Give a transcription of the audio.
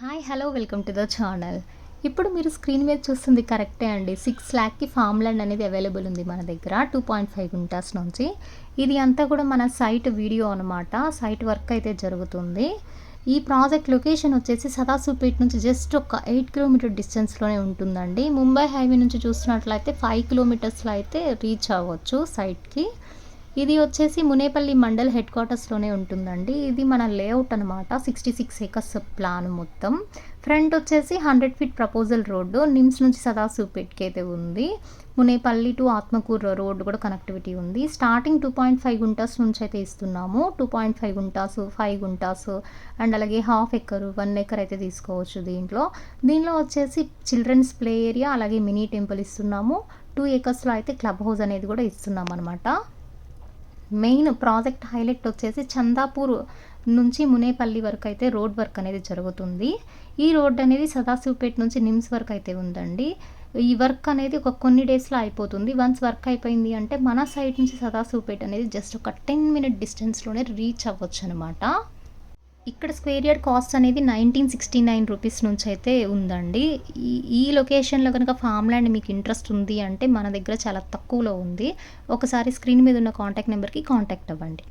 Hi hello welcome to the channel ఇప్పుడు మీరు screen మీద చూస్తుంది కరెక్టే అండి. సిక్స్ ల్యాక్కి ఫామ్ ల్యాండ్ అనేది అవైలబుల్ ఉంది మన దగ్గర టూ పాయింట్ ఫైవ్ గుంటాస్ నుంచి. ఇది అంతా కూడా మన సైట్ వీడియో అనమాట సైట్ వర్క్ అయితే జరుగుతుంది. ఈ ప్రాజెక్ట్ లొకేషన్ వచ్చేసి సదాసుపేట్ నుంచి జస్ట్ ఒక ఎయిట్ కిలోమీటర్ డిస్టెన్స్లోనే ఉంటుందండి. ముంబై హైవే నుంచి చూసినట్లయితే ఫైవ్ కిలోమీటర్స్లో అయితే రీచ్ అవ్వచ్చు సైట్కి ఇది వచ్చేసి మునేపల్లి మండల్ హెడ్ క్వార్టర్స్లోనే ఉంటుందండి. ఇది మన లేఅవుట్ అనమాట సిక్స్టీ సిక్స్ ఏకర్స్ ప్లాన్ మొత్తం. ఫ్రంట్ వచ్చేసి hundred feet proposal road. NIMS నుంచి సదాసూపేట్కి అయితే ఉంది. మునేపల్లి టు ఆత్మకూరు రోడ్డు కూడా కనెక్టివిటీ ఉంది. Starting two point five guntas నుంచి అయితే ఇస్తున్నాము. Two point five guntas five guntas and అలాగే హాఫ్ ఎకర్ వన్ ఎకర్ అయితే తీసుకోవచ్చు దీంట్లో. దీనిలో వచ్చేసి చిల్డ్రన్స్ ప్లే ఏరియా అలాగే మినీ టెంపుల్ ఇస్తున్నాము. టూ ఏకర్స్లో అయితే క్లబ్ హౌస్ అనేది కూడా ఇస్తున్నాం అనమాట మెయిన్ ప్రాజెక్ట్ హైలైట్ వచ్చేసి చందాపూర్ నుంచి మునేపల్లి వరకు అయితే రోడ్ వర్క్ అనేది జరుగుతుంది. ఈ రోడ్ అనేది సదాశివపేట నుంచి నిమ్స్ వరకు అయితే ఉందండి. ఈ వర్క్ అనేది ఒక కొన్ని డేస్లో అయిపోతుంది. వన్స్ వర్క్ అయిపోయింది అంటే మన సైడ్ నుంచి సదాశివపేట అనేది జస్ట్ ఒక టెన్ మినిట్ డిస్టెన్స్లోనే రీచ్ అవ్వచ్చు అనమాట ఇక్కడ స్క్వేర్ యార్డ్ కాస్ట్ అనేది నైన్టీన్ సిక్స్టీ నైన్ రూపీస్ నుంచి అయితే ఉందండి. ఈ ఈ లొకేషన్లో కనుక ఫామ్ ల్యాండ్ మీకు ఇంట్రెస్ట్ ఉంది అంటే మన దగ్గర చాలా తక్కువలో ఉంది. ఒకసారి స్క్రీన్ మీద ఉన్న కాంటాక్ట్ నెంబర్కి కాంటాక్ట్ అవ్వండి.